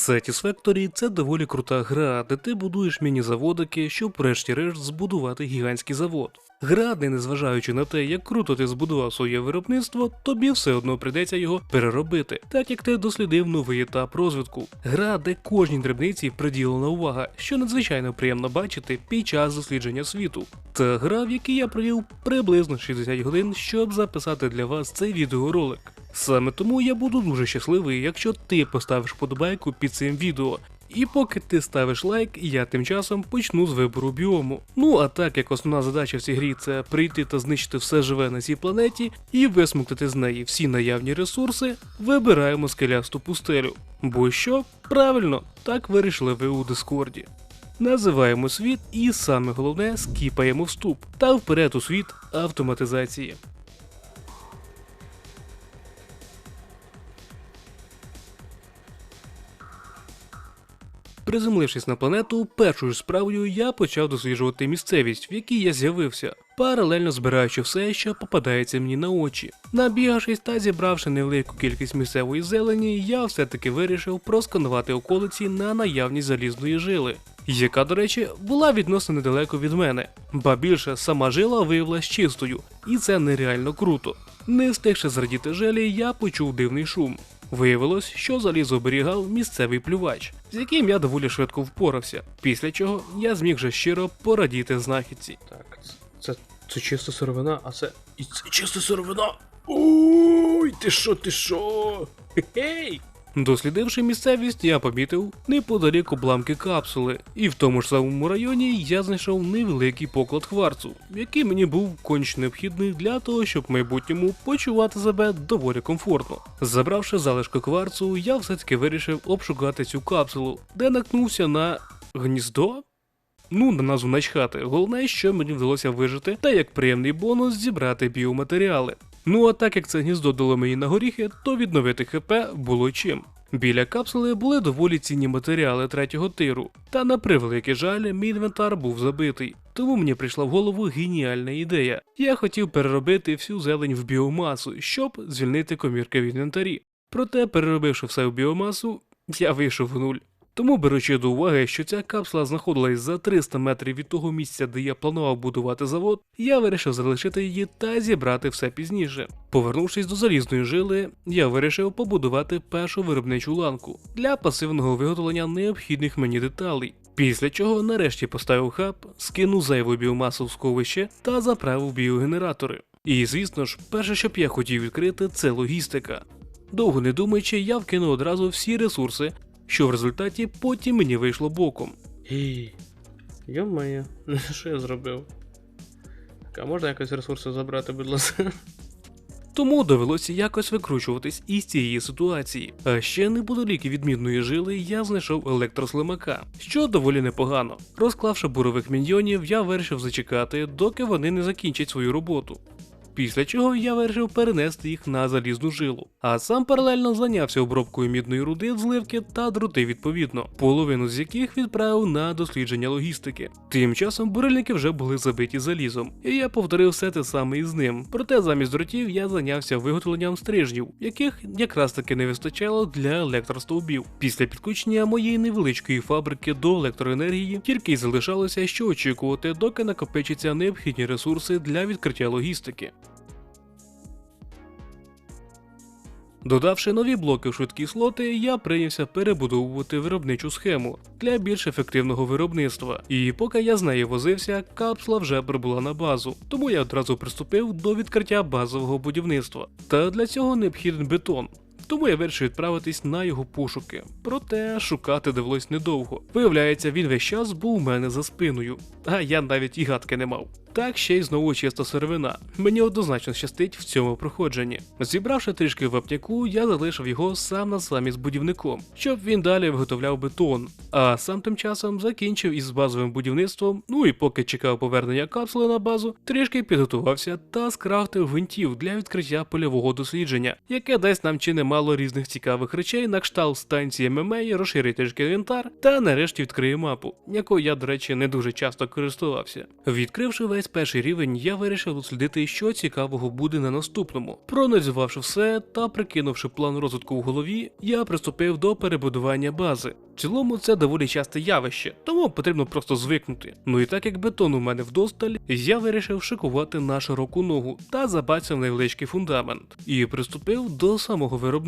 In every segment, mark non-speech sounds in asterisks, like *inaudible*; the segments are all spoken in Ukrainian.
Satisfactory – це доволі крута гра, де ти будуєш міні-заводики, щоб врешті-решт збудувати гігантський завод. Гра, де незважаючи на те, як круто ти збудував своє виробництво, тобі все одно прийдеться його переробити, так як ти дослідив новий етап розвитку. Гра, де кожній дрібниці приділена увага, що надзвичайно приємно бачити під час дослідження світу. Та гра, в якій я провів приблизно 60 годин, щоб записати для вас цей відеоролик. Саме тому я буду дуже щасливий, якщо ти поставиш подобайку під цим відео. І поки ти ставиш лайк, я тим часом почну з вибору біому. Ну а так як основна задача в цій грі це прийти та знищити все живе на цій планеті і висмоктати з неї всі наявні ресурси, вибираємо скелясту пустелю. Бо що? Правильно, так вирішили ви у Дискорді. Називаємо світ і саме головне скіпаємо вступ та вперед у світ автоматизації. Приземлившись на планету, першою справою я почав досліджувати місцевість, в якій я з'явився, паралельно збираючи все, що попадається мені на очі. Набігавшись та зібравши невелику кількість місцевої зелені, я все-таки вирішив просканувати околиці на наявність залізної жили, яка, до речі, була відносно недалеко від мене, ба більше сама жила виявилась чистою, і це нереально круто. Не встигши зрадіти желі, я почув дивний шум. Виявилось, що залізо оберігав місцевий плювач, з яким я доволі швидко впорався, після чого я зміг вже щиро порадіти знахідці. Так, це, це чисто сировина, а це. І це чисто сировина. Ой, ти що, ти що? Хе-хей! Дослідивши місцевість, я помітив неподалік обламки капсули, і в тому ж самому районі я знайшов невеликий поклад кварцу, який мені був конч необхідний для того, щоб в майбутньому почувати себе доволі комфортно. Забравши залишки кварцу, я все-таки вирішив обшукати цю капсулу, де наткнувся на гніздо. Ну, на назву начхати. Головне, що мені вдалося вижити, та як приємний бонус зібрати біоматеріали. Ну а так як це гніздо дало мені на горіхи, то відновити ХП було чим. Біля капсули були доволі цінні матеріали третього тиру, та на превеликий жаль, мій інвентар був забитий. Тому мені прийшла в голову геніальна ідея. Я хотів переробити всю зелень в біомасу, щоб звільнити комірки в інвентарі. Проте, переробивши все в біомасу, я вийшов в нуль. Тому, беручи до уваги, що ця капсула знаходилась за 300 метрів від того місця, де я планував будувати завод, я вирішив залишити її та зібрати все пізніше. Повернувшись до залізної жили, я вирішив побудувати першу виробничу ланку для пасивного виготовлення необхідних мені деталей. Після чого нарешті поставив хаб, скинув зайву біомасу в сховище та заправив біогенератори. І звісно ж, перше, що б я хотів відкрити, це логістика. Довго не думаючи, я вкинув одразу всі ресурси, що в результаті потім мені вийшло боком. Гей, йомає, *laughs* що я зробив? А можна якось ресурси забрати, будь ласка? Тому довелося якось викручуватись із цієї ситуації. А ще неподалік від мідної жили я знайшов електрослимака, що доволі непогано. Розклавши бурових міньйонів, я вирішив зачекати, доки вони не закінчать свою роботу. Після чого я вирішив перенести їх на залізну жилу, а сам паралельно зайнявся обробкою мідної руди, зливки та дроти відповідно, половину з яких відправив на дослідження логістики. Тим часом бурильники вже були забиті залізом, і я повторив все те саме із ним. Проте замість дротів я зайнявся виготовленням стрижнів, яких якраз таки не вистачало для електростовбів. Після підключення моєї невеличкої фабрики до електроенергії тільки й залишалося, що очікувати, доки накопичаться необхідні ресурси для відкриття логістики. Додавши нові блоки в швидкі слоти, я прийнявся перебудовувати виробничу схему для більш ефективного виробництва. І поки я з нею возився, капсула вже прибула на базу, тому я одразу приступив до відкриття базового будівництва. Та для цього необхіден бетон. Тому я вирішив відправитись на його пошуки. Проте шукати довелось недовго. Виявляється, він весь час був у мене за спиною, а я навіть і гадки не мав. Так ще й знову чиста сировина. Мені однозначно щастить в цьому проходженні. Зібравши трішки вапняку, я залишив його сам на самі з будівником, щоб він далі виготовляв бетон. А сам тим часом закінчив із базовим будівництвом. Ну і поки чекав повернення капсули на базу, трішки підготувався та скрафтив гвинтів для відкриття польового дослідження, яке дасть нам чи немало різних цікавих речей на кшталт станції ММА, розширить трішки інвентар та нарешті відкриє мапу, якою я, до речі, не дуже часто користувався. Відкривши весь перший рівень, я вирішив дослідити, що цікавого буде на наступному. Проаналізувавши все та прикинувши план розвитку в голові, я приступив до перебудування бази. В цілому це доволі часте явище, тому потрібно просто звикнути. Ну і так як бетон у мене вдосталь, я вирішив шикувати на широку ногу та забацяв невеличкий фундамент і приступив до самого виробництва.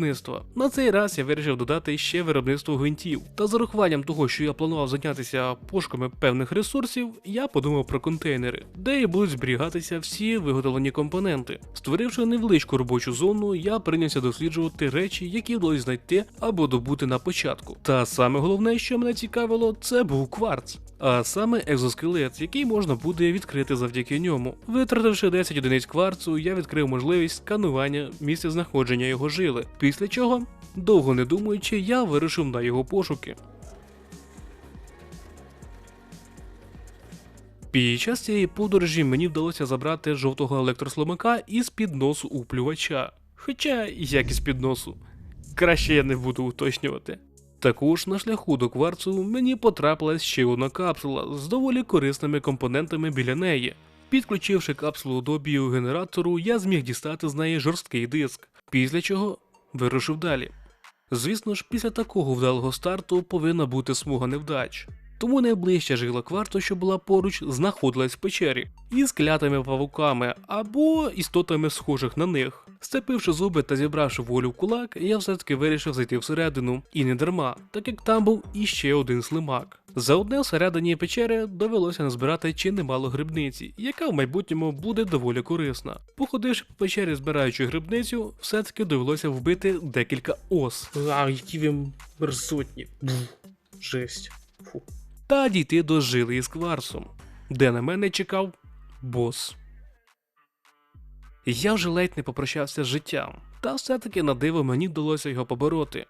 На цей раз я вирішив додати ще виробництво гвинтів. Та з урахуванням того, що я планував зайнятися пошуками певних ресурсів, я подумав про контейнери, де і будуть зберігатися всі виготовлені компоненти. Створивши невеличку робочу зону, я прийнявся досліджувати речі, які вдалося знайти або добути на початку. Та саме головне, що мене цікавило, це був кварц. А саме екзоскелет, який можна буде відкрити завдяки ньому. Витративши 10 одиниць кварцу, я відкрив можливість сканування місця знаходження його жили. Після чого, довго не думаючи, я вирушив на його пошуки. Під час цієї подорожі мені вдалося забрати жовтого електросломака із під носу уплювача. Хоча як із під носу. Краще я не буду уточнювати. Також на шляху до кварцу мені потрапилась ще одна капсула з доволі корисними компонентами біля неї. Підключивши капсулу до біогенератору, я зміг дістати з неї жорсткий диск, після чого вирушив далі. Звісно ж, після такого вдалого старту повинна бути смуга невдач. Тому найближча жила кварту, що була поруч, знаходилась в печері із клятими павуками або істотами схожих на них. Сцепивши зуби та зібравши волю в кулак, я все-таки вирішив зайти всередину, і не дарма, так як там був іще один слимак. За одне всередині печери довелося назбирати чи немало грибниці, яка в майбутньому буде доволі корисна. Походивши по печері, збираючи грибницю, все-таки довелося вбити декілька ос. А, які ви мерзотні. Жесть. Фу. Та дійти до жили із кварцом, де на мене чекав бос. Я вже ледь не попрощався з життям, та все-таки на диво мені вдалося його побороти.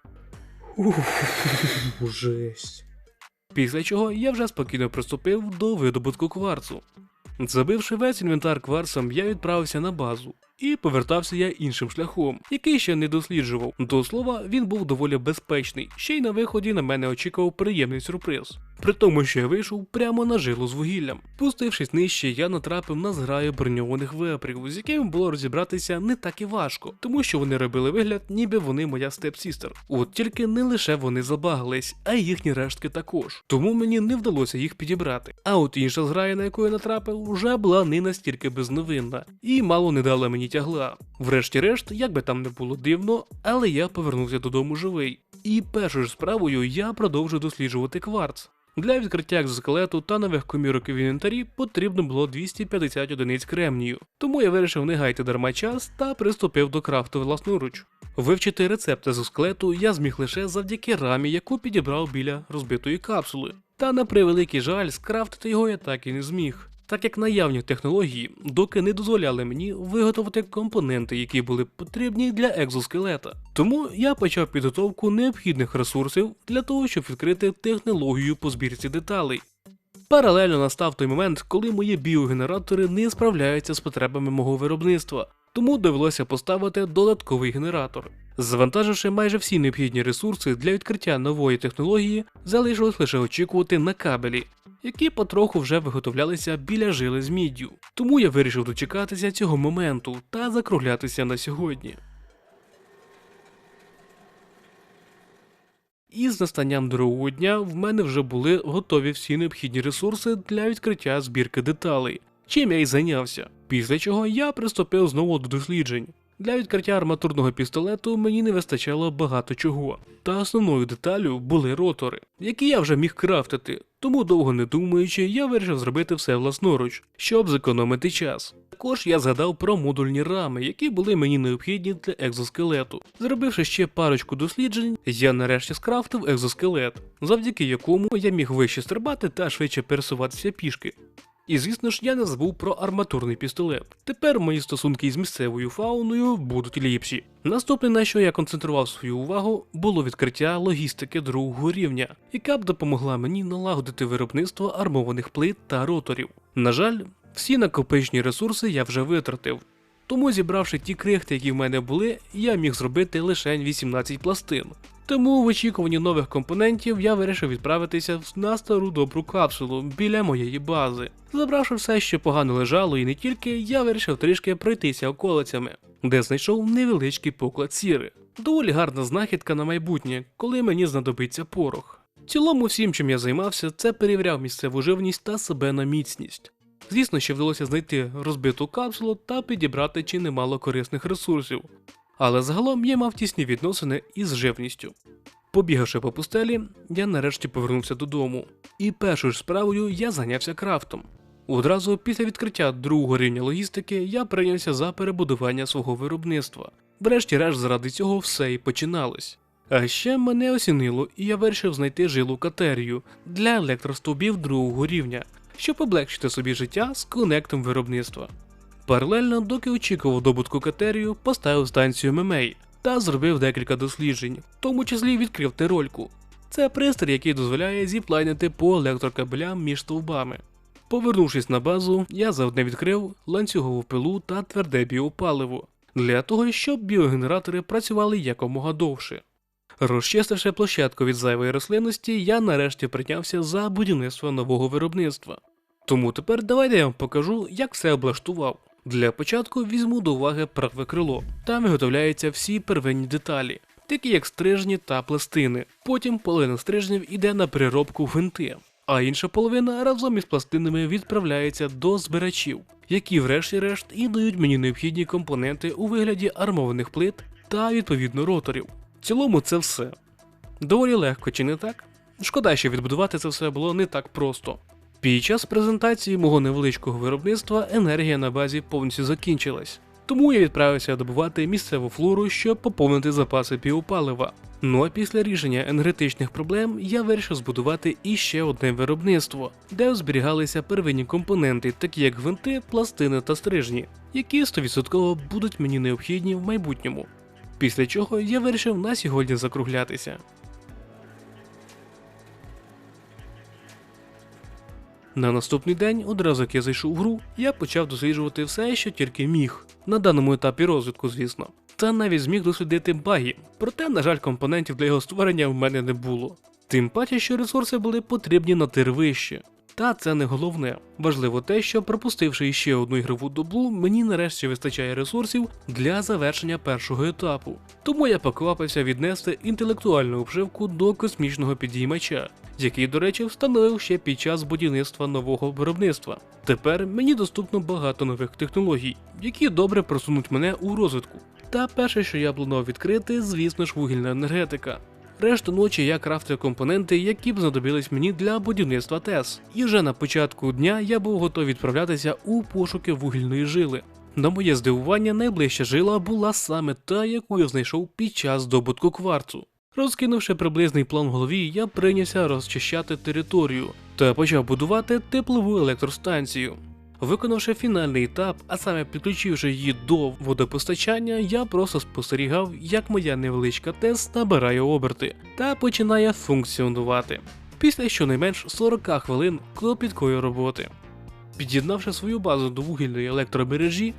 *laughs* Жесть. Після чого я вже спокійно приступив до видобутку кварцу. Забивши весь інвентар кварцем, я відправився на базу. І повертався я іншим шляхом, який ще не досліджував. До слова, він був доволі безпечний, ще й на виході на мене очікував приємний сюрприз. При тому, що я вийшов прямо на жилу з вугіллям. Пустившись нижче, я натрапив на зграю броньованих вепрів, з якими було розібратися не так і важко, тому що вони робили вигляд, ніби вони моя степсістер. От тільки не лише вони забагались, а й їхні рештки також. Тому мені не вдалося їх підібрати. А от інша зграя, на яку я натрапив, вже була не настільки безновинна і мало не дала мені тягла. Врешті-решт, як би там не було дивно, але я повернувся додому живий. І першою ж справою я продовжив досліджувати кварц. Для відкриття екзоскелету та нових комірок в інвентарі потрібно було 250 одиниць кремнію, тому я вирішив не гайти дарма час та приступив до крафту власноруч. Вивчити рецепт екзоскелету я зміг лише завдяки рамі, яку підібрав біля розбитої капсули. Та на превеликий жаль, скрафтити його я так і не зміг. Так як наявні технології доки не дозволяли мені виготовити компоненти, які були потрібні для екзоскелета. Тому я почав підготовку необхідних ресурсів для того, щоб відкрити технологію по збірці деталей. Паралельно настав той момент, коли мої біогенератори не справляються з потребами мого виробництва, тому довелося поставити додатковий генератор. Завантаживши майже всі необхідні ресурси для відкриття нової технології, залишилось лише очікувати на кабелі, які потроху вже виготовлялися біля жили з міддю. Тому я вирішив дочекатися цього моменту та закруглятися на сьогодні. І з настанням другого дня в мене вже були готові всі необхідні ресурси для відкриття збірки деталей, чим я й зайнявся. Після чого я приступив знову до досліджень. Для відкриття арматурного пістолету мені не вистачало багато чого, та основною деталю були ротори, які я вже міг крафтити, тому довго не думаючи, я вирішив зробити все власноруч, щоб зекономити час. Також я згадав про модульні рами, які були мені необхідні для екзоскелету. Зробивши ще парочку досліджень, я нарешті скрафтив екзоскелет, завдяки якому я міг вище стрибати та швидше пересуватися пішки. І звісно ж, я не забув про арматурний пістолет. Тепер мої стосунки із місцевою фауною будуть ліпші. Наступне, на що я концентрував свою увагу, було відкриття логістики другого рівня, яка б допомогла мені налагодити виробництво армованих плит та роторів. На жаль, всі накопичні ресурси я вже витратив. Тому, зібравши ті крихти, які в мене були, я міг зробити лише 18 пластин. Тому в очікуванні нових компонентів я вирішив відправитися на стару добру капсулу біля моєї бази. Забравши все, що погано лежало, і не тільки, я вирішив трішки пройтися околицями, де знайшов невеличкий поклад сіри. Доволі гарна знахідка на майбутнє, коли мені знадобиться порох. Цілому, всім, чим я займався, це перевіряв місцеву живність та себе на міцність. Звісно, ще вдалося знайти розбиту капсулу та підібрати чи немало корисних ресурсів. Але загалом я мав тісні відносини із живністю. Побігавши по пустелі, я нарешті повернувся додому, і першою ж справою я зайнявся крафтом. Одразу після відкриття другого рівня логістики я прийнявся за перебудування свого виробництва. Врешті-решт, заради цього все і починалось. А ще мене осінило, і я вирішив знайти жилу катерію для електростовбів другого рівня, щоб облегшити собі життя з конектом виробництва. Паралельно, доки очікував добутку катерію, поставив станцію Мемей та зробив декілька досліджень, в тому числі відкрив терольку. Це пристрій, який дозволяє зіплайнити по електрокабелям між стовбами. Повернувшись на базу, я заодне відкрив ланцюгову пилу та тверде біопаливо для того, щоб біогенератори працювали якомога довше. Розчистивши площадку від зайвої рослинності, я нарешті прийнявся за будівництво нового виробництва. Тому тепер давайте я вам покажу, як все облаштував. Для початку візьму до уваги праве крило. Там виготовляються всі первинні деталі, такі як стрижні та пластини. Потім половина стрижнів іде на переробку в гвинти, а інша половина разом із пластинами відправляється до збирачів, які врешті-решт і дають мені необхідні компоненти у вигляді армованих плит та відповідно роторів. В цілому це все. Доволі легко, чи не так? Шкода, що відбудувати це все було не так просто. Під час презентації мого невеличкого виробництва енергія на базі повністю закінчилась, тому я відправився добувати місцеву флору, щоб поповнити запаси біопалива. Ну а після рішення енергетичних проблем я вирішив збудувати іще одне виробництво, де зберігалися первинні компоненти, такі як гвинти, пластини та стрижні, які 100% будуть мені необхідні в майбутньому. Після чого я вирішив на сьогодні закруглятися. На наступний день, одразу як я зайшов в гру, я почав досліджувати все, що тільки міг, на даному етапі розвитку, звісно. Та навіть зміг дослідити баги, проте, на жаль, компонентів для його створення в мене не було. Тим паче, що ресурси були потрібні на тир вище. Та це не головне. Важливо те, що пропустивши ще одну ігрову добу, мені нарешті вистачає ресурсів для завершення першого етапу. Тому я поквапився віднести інтелектуальну обшивку до космічного підіймача, який, до речі, встановив ще під час будівництва нового виробництва. Тепер мені доступно багато нових технологій, які добре просунуть мене у розвитку. Та перше, що я планував відкрити, звісно ж, вугільна енергетика. Решту ночі я крафтив компоненти, які б знадобились мені для будівництва ТЕС. І вже на початку дня я був готовий відправлятися у пошуки вугільної жили. На моє здивування, найближча жила була саме та, яку я знайшов під час здобутку кварцу. Розкинувши приблизний план в голові, я прийнявся розчищати територію та почав будувати теплову електростанцію. Виконавши фінальний етап, а саме підключивши її до водопостачання, я просто спостерігав, як моя невеличка ТЕС набирає оберти та починає функціонувати. Після щонайменш 40 хвилин клопіткої роботи. Під'єднавши свою базу до вугільної електромережі,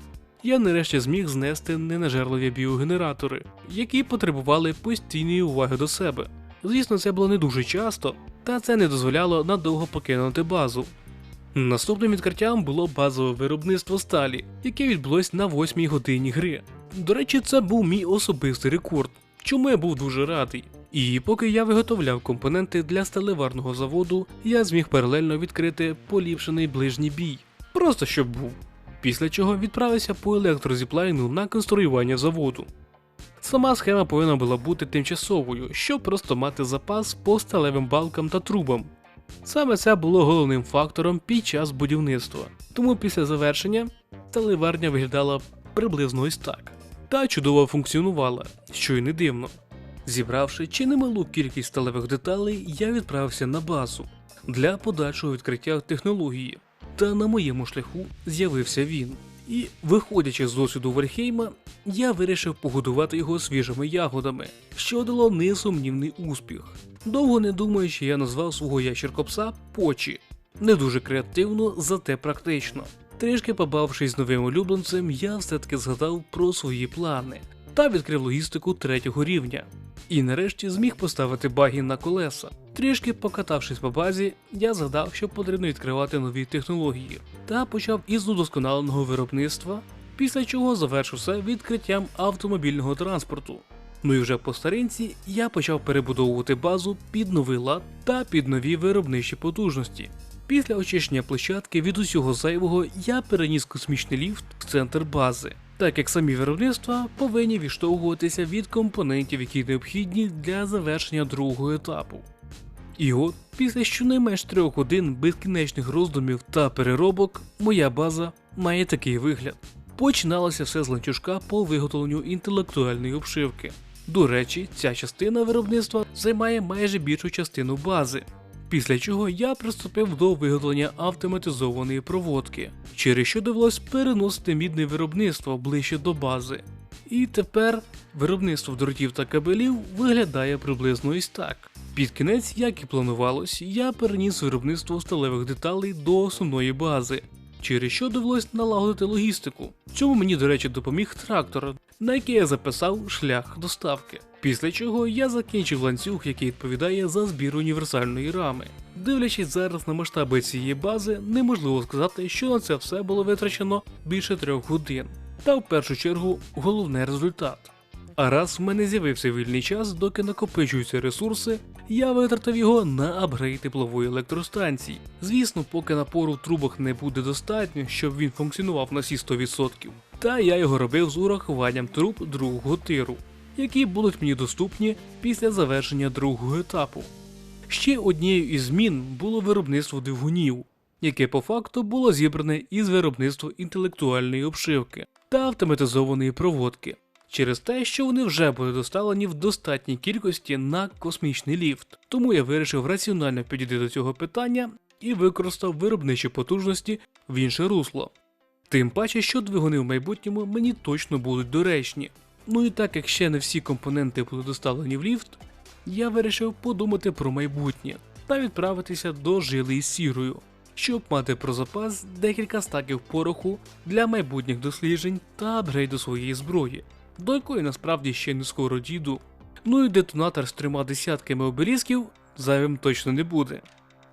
я нарешті зміг знести ненажерливі біогенератори, які потребували постійної уваги до себе. Звісно, це було не дуже часто, та це не дозволяло надовго покинути базу. Наступним відкриттям було базове виробництво сталі, яке відбулось на 8 годині гри. До речі, це був мій особистий рекорд, чому я був дуже радий. І поки я виготовляв компоненти для сталеварного заводу, я зміг паралельно відкрити поліпшений ближній бій, просто щоб був. Після чого відправився по електрозіплайну на конструювання заводу. Сама схема повинна була бути тимчасовою, щоб просто мати запас по сталевим балкам та трубам. Саме це було головним фактором під час будівництва. Тому після завершення сталеварня виглядала приблизно ось так. Та чудово функціонувала, що й не дивно. Зібравши чи немалу кількість сталевих деталей, я відправився на базу для подальшого відкриття технології. Та на моєму шляху з'явився він. І, виходячи з досвіду Вальхейма, я вирішив погодувати його свіжими ягодами, що дало несумнівний успіх. Довго не думаючи, я назвав свого ящеркопса Почі. Не дуже креативно, зате практично. Трішки побавшись з новим улюбленцем, я все-таки згадав про свої плани та відкрив логістику третього рівня. І нарешті зміг поставити багі на колеса. Трішки покатавшись по базі, я згадав, що потрібно відкривати нові технології, та почав із удосконаленого виробництва, після чого завершив все відкриттям автомобільного транспорту. Ну і вже по старинці я почав перебудовувати базу під новий лад та під нові виробничі потужності. Після очищення площадки від усього зайвого я переніс космічний ліфт в центр бази, так як самі виробництва повинні відштовхуватися від компонентів, які необхідні для завершення другого етапу. І от, після щонайменш трьох годин безкінечних роздумів та переробок, моя база має такий вигляд. Починалося все з ланцюжка по виготовленню інтелектуальної обшивки. До речі, ця частина виробництва займає майже більшу частину бази. Після чого я приступив до виготовлення автоматизованої проводки, через що довелось переносити мідне виробництво ближче до бази. І тепер виробництво дротів та кабелів виглядає приблизно ось так. Під кінець, як і планувалось, я переніс виробництво сталевих деталей до основної бази, через що довелось налагодити логістику. Цьому мені, до речі, допоміг трактор, на який я записав шлях доставки. Після чого я закінчив ланцюг, який відповідає за збір універсальної рами. Дивлячись зараз на масштаби цієї бази, неможливо сказати, що на це все було витрачено більше трьох годин. Та в першу чергу головне результат. А раз в мене з'явився вільний час, доки накопичуються ресурси, я витратив його на апгрейд теплової електростанції. Звісно, поки напору в трубах не буде достатньо, щоб він функціонував на всі 100%. Та я його робив з урахуванням труб другого тиру, які будуть мені доступні після завершення другого етапу. Ще однією із змін було виробництво двигунів, яке по факту було зібране із виробництва інтелектуальної обшивки та автоматизованої проводки, через те, що вони вже були доставлені в достатній кількості на космічний ліфт. Тому я вирішив раціонально підійти до цього питання і використав виробничі потужності в інше русло. Тим паче, що двигуни в майбутньому мені точно будуть доречні. Ну і так як ще не всі компоненти були доставлені в ліфт, я вирішив подумати про майбутнє та відправитися до жили із сірою, щоб мати про запас декілька стаків пороху для майбутніх досліджень та апгрейду своєї зброї, до якої насправді ще не скоро дійду. Ну і детонатор з трьома десятками обелісків зайвим точно не буде.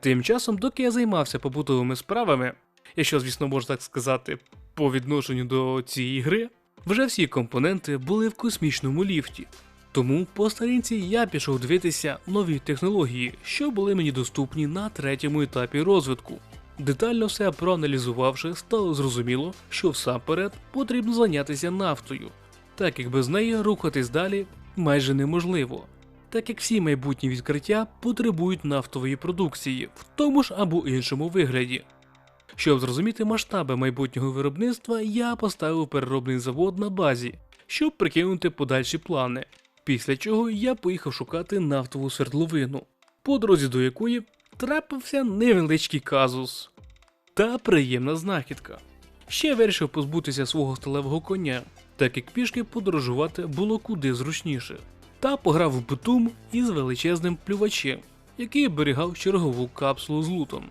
Тим часом, доки я займався побутовими справами, якщо, звісно, можна так сказати, по відношенню до цієї гри, вже всі компоненти були в космічному ліфті. Тому по старінці я пішов дивитися нові технології, що були мені доступні на третьому етапі розвитку. Детально все проаналізувавши, стало зрозуміло, що всамперед потрібно зайнятися нафтою, так як без неї рухатись далі майже неможливо, так як всі майбутні відкриття потребують нафтової продукції в тому ж або іншому вигляді. Щоб зрозуміти масштаби майбутнього виробництва, я поставив переробний завод на базі, щоб прикинути подальші плани. Після чого я поїхав шукати нафтову свердловину, по дорозі до якої трапився невеличкий казус. Та приємна знахідка. Ще вирішив позбутися свого сталевого коня, так як пішки подорожувати було куди зручніше, та пограв в битум із величезним плювачем, який оберігав чергову капсулу з лутом.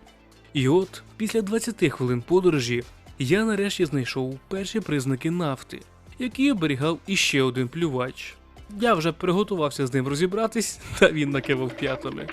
І от, після 20 хвилин подорожі, я нарешті знайшов перші признаки нафти, який оберігав іще один плювач. Я вже приготувався з ним розібратись, *laughs* та він накивав п'ятами.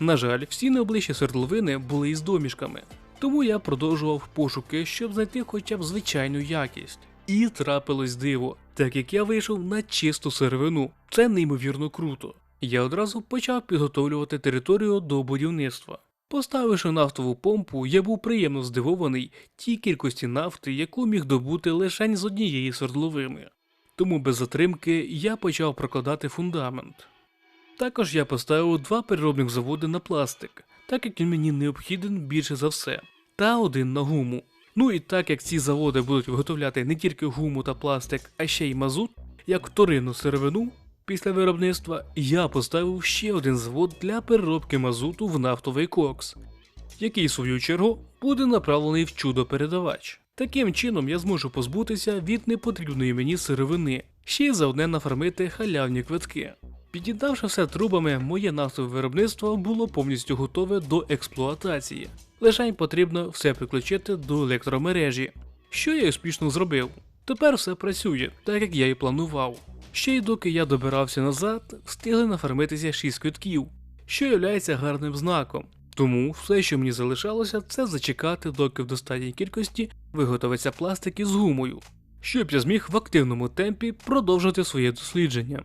На жаль, всі найближчі свердловини були із домішками, тому я продовжував пошуки, щоб знайти хоча б звичайну якість. І трапилось диво, так як я вийшов на чисту сировину. Це неймовірно круто. Я одразу почав підготовлювати територію до будівництва. Поставивши нафтову помпу, я був приємно здивований тій кількості нафти, яку міг добути лише з однієї свердловини. Тому без затримки я почав прокладати фундамент. Також я поставив два переробних заводи на пластик, так як він мені необхіден більше за все, та один на гуму. Ну і так як ці заводи будуть виготовляти не тільки гуму та пластик, а ще й мазут, як вторинну сировину, після виробництва я поставив ще один завод для переробки мазуту в нафтовий кокс, який, в свою чергу, буде направлений в чудо-передавач. Таким чином я зможу позбутися від непотрібної мені сировини, ще й заодне нафармити халявні квитки. Під'єднавши все трубами, моє нафтове виробництво було повністю готове до експлуатації. Лише потрібно все підключити до електромережі, що я успішно зробив. Тепер все працює, так як я і планував. Ще й доки я добирався назад, встигли нафармитися 6 квитків, що являється гарним знаком. Тому все, що мені залишалося, це зачекати, доки в достатній кількості виготовиться пластик із гумою, щоб я зміг в активному темпі продовжити своє дослідження.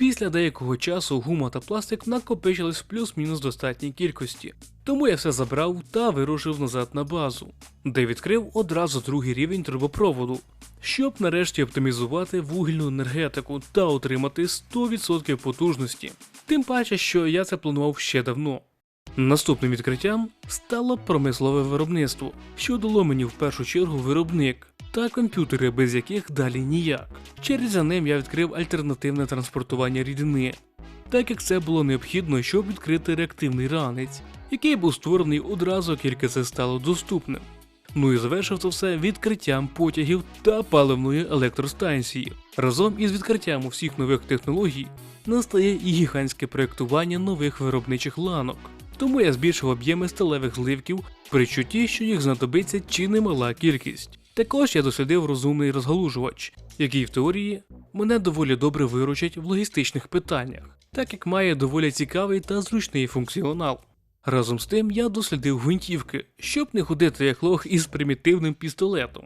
Після деякого часу гума та пластик накопичились в плюс-мінус достатній кількості, тому я все забрав та вирушив назад на базу, де відкрив одразу другий рівень трубопроводу, щоб нарешті оптимізувати вугільну енергетику та отримати 100% потужності. Тим паче, що я це планував ще давно. Наступним відкриттям стало промислове виробництво, що дало мені в першу чергу виробник та комп'ютери, без яких далі ніяк. Через за ним я відкрив альтернативне транспортування рідини, так як це було необхідно, щоб відкрити реактивний ранець, який був створений одразу, тільки це стало доступним. Ну і завершив це все відкриттям потягів та паливної електростанції. Разом із відкриттям усіх нових технологій настає і гігантське проєктування нових виробничих ланок. Тому я збільшив об'єми сталевих зливків при чутті, що їх знадобиться чи немала кількість. Також я дослідив розумний розгалужувач, який в теорії мене доволі добре виручить в логістичних питаннях, так як має доволі цікавий та зручний функціонал. Разом з тим я дослідив гвинтівки, щоб не ходити як лох із примітивним пістолетом.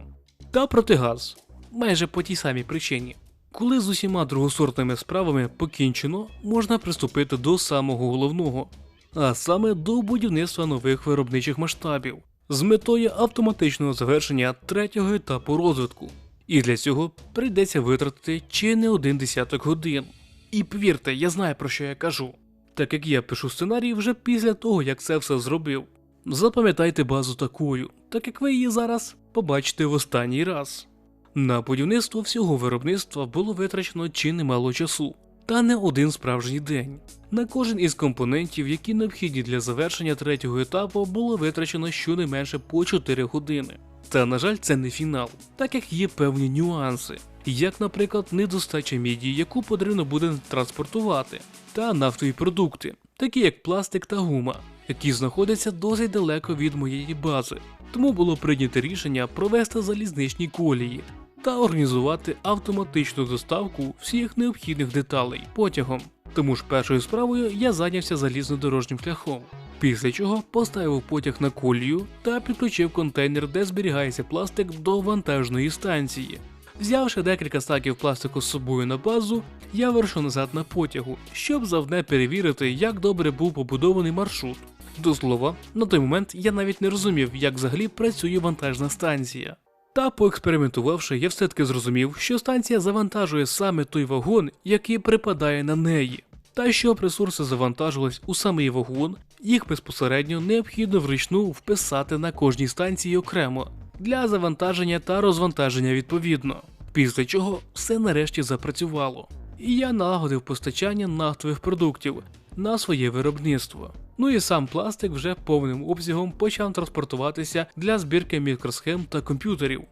Та протигаз, майже по тій самій причині. Коли з усіма другосортними справами покінчено, можна приступити до самого головного, а саме до будівництва нових виробничих масштабів з метою автоматичного завершення третього етапу розвитку. І для цього прийдеться витратити чи не один десяток годин. І повірте, я знаю про що я кажу, так як я пишу сценарій вже після того, як це все зробив. Запам'ятайте базу такою, так як ви її зараз побачите в останній раз. На будівництво всього виробництва було витрачено чи немало часу, та не один справжній день. На кожен із компонентів, які необхідні для завершення третього етапу, було витрачено щонайменше по 4 години. Та на жаль, це не фінал, так як є певні нюанси, як, наприклад, недостача міді, яку потрібно буде транспортувати, та нафтові продукти, такі як пластик та гума, які знаходяться досить далеко від моєї бази. Тому було прийнято рішення провести залізничні колії та організувати автоматичну доставку всіх необхідних деталей потягом. Тому ж першою справою я зайнявся залізнодорожнім шляхом, після чого поставив потяг на колію та підключив контейнер, де зберігається пластик до вантажної станції. Взявши декілька стаків пластику з собою на базу, я вирушив назад на потягу, щоб завне перевірити, як добре був побудований маршрут. До слова, на той момент я навіть не розумів, як взагалі працює вантажна станція. Та поекспериментувавши, я все-таки зрозумів, що станція завантажує саме той вагон, який припадає на неї. Та щоб ресурси завантажувались у самий вагон, їх безпосередньо необхідно вручну вписати на кожній станції окремо для завантаження та розвантаження відповідно. Після чого все нарешті запрацювало, і я налагодив постачання нафтових продуктів на своє виробництво. Ну і сам пластик вже повним обсягом почав транспортуватися для збірки мікросхем та комп'ютерів.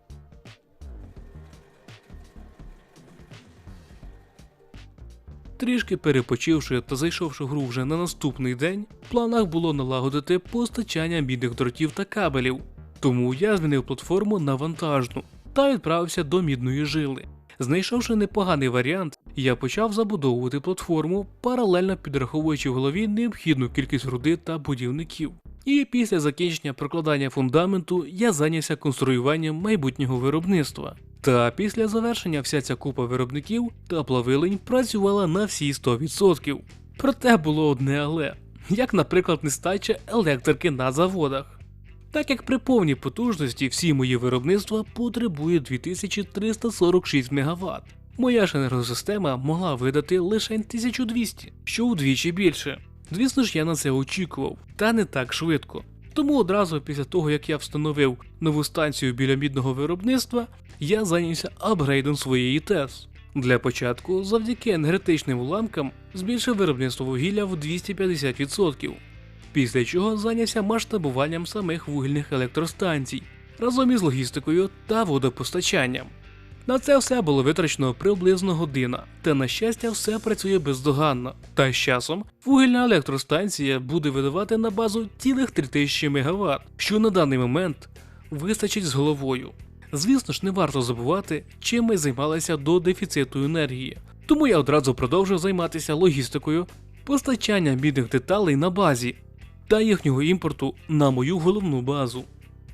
Трішки перепочивши та зайшовши гру вже на наступний день, в планах було налагодити постачання мідних дротів та кабелів. Тому я змінив платформу на вантажну та відправився до мідної жили. Знайшовши непоганий варіант, я почав забудовувати платформу, паралельно підраховуючи в голові необхідну кількість руди та будівників. І після закінчення прокладання фундаменту я зайнявся конструюванням майбутнього виробництва. Та після завершення вся ця купа виробників та плавилень працювала на всі 100%. Проте було одне але, як, наприклад, нестача електрики на заводах. Так як при повній потужності всі мої виробництва потребують 2346 МВт. Моя ж енергосистема могла видати лише 1200, що удвічі більше. Звісно ж, я на це очікував, та не так швидко. Тому одразу після того, як я встановив нову станцію біля мідного виробництва, я зайнявся апгрейдом своєї ТЕС. Для початку, завдяки енергетичним уламкам, збільшив виробництво вугілля в 250%, після чого зайнявся масштабуванням самих вугільних електростанцій разом із логістикою та водопостачанням. На це все було витрачено приблизно година, та на щастя, все працює бездоганно. Та з часом вугільна електростанція буде видавати на базу цілих 3000 МВт, що на даний момент вистачить з головою. Звісно ж, не варто забувати, чим ми займалися до дефіциту енергії. Тому я одразу продовжив займатися логістикою, постачанням бідних деталей на базі та їхнього імпорту на мою головну базу.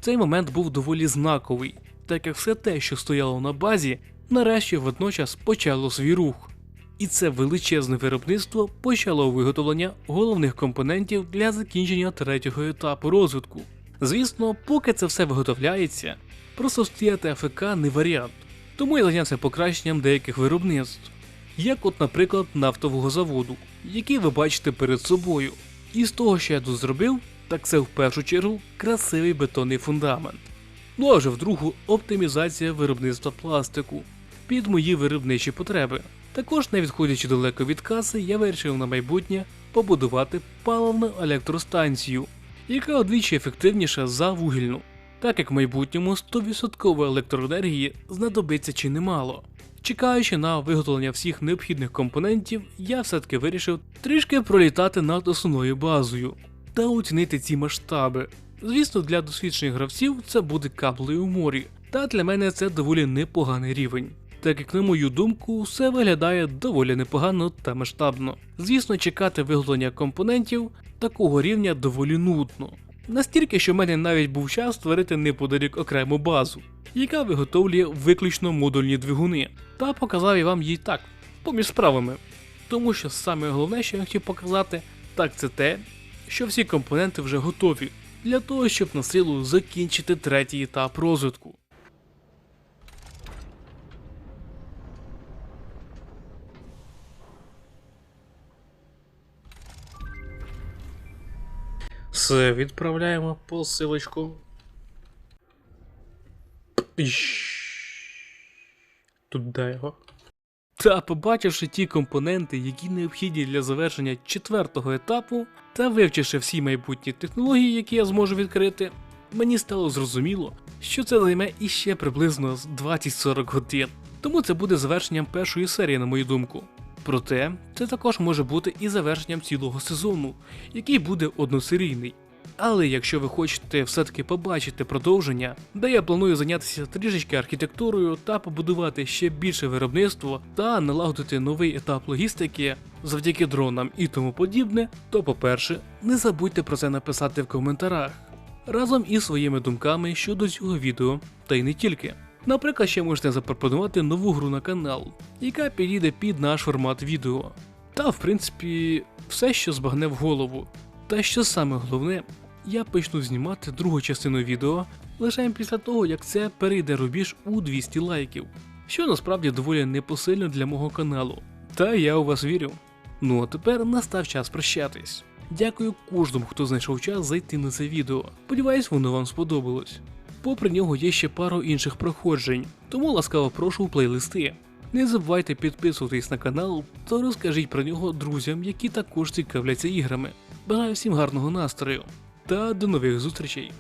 Цей момент був доволі знаковий, так як все те, що стояло на базі, нарешті водночас почало свій рух. І це величезне виробництво почало виготовлення головних компонентів для закінчення третього етапу розвитку. Звісно, поки це все виготовляється, просто стояти АФК не варіант, тому я зайнявся покращенням деяких виробництв, як от, наприклад, нафтового заводу, який ви бачите перед собою. І з того, що я тут зробив, так це в першу чергу красивий бетонний фундамент. Ну а вже в другу оптимізація виробництва пластику під мої виробничі потреби. Також, не відходячи далеко від каси, я вирішив на майбутнє побудувати паливну електростанцію, яка удвічі ефективніша за вугільну, так як в майбутньому 100% електроенергії знадобиться чи немало. Чекаючи на виготовлення всіх необхідних компонентів, я все-таки вирішив трішки пролітати над основною базою та оцінити ці масштаби. Звісно, для досвідчених гравців це буде каплею у морі, та для мене це доволі непоганий рівень. Так як, на мою думку, все виглядає доволі непогано та масштабно. Звісно, чекати виготовлення компонентів такого рівня доволі нудно. Настільки, що в мене навіть був час створити неподалік окрему базу, яка виготовлює виключно модульні двигуни, та показав я вам її так, поміж справами. Тому що саме головне, що я хотів показати, так це те, що всі компоненти вже готові для того, щоб на силу закінчити третій етап розвитку. Відправляємо посилочку. Туди його. Та побачивши ті компоненти, які необхідні для завершення четвертого етапу, та вивчивши всі майбутні технології, які я зможу відкрити, мені стало зрозуміло, що це займе іще приблизно з 20-40 годин. Тому це буде завершенням першої серії, на мою думку. Проте, це також може бути і завершенням цілого сезону, який буде односерійний. Але якщо ви хочете все-таки побачити продовження, де я планую зайнятися трішечки архітектурою та побудувати ще більше виробництво та налагодити новий етап логістики завдяки дронам і тому подібне, то по-перше, не забудьте про це написати в коментарях разом із своїми думками щодо цього відео, та й не тільки. Наприклад, ще можете запропонувати нову гру на канал, яка підійде під наш формат відео. Та, в принципі, все, що збагне в голову. Та що саме головне, я почну знімати другу частину відео лише після того, як це перейде рубіж у 200 лайків, що насправді доволі непосильно для мого каналу. Та я у вас вірю. Ну а тепер настав час прощатись. Дякую кожному, хто знайшов час зайти на це відео. Сподіваюсь, воно вам сподобалось. Попри нього є ще пару інших проходжень, тому ласкаво прошу у плейлисти. Не забувайте підписуватись на канал та розкажіть про нього друзям, які також цікавляться іграми. Бажаю всім гарного настрою та до нових зустрічей!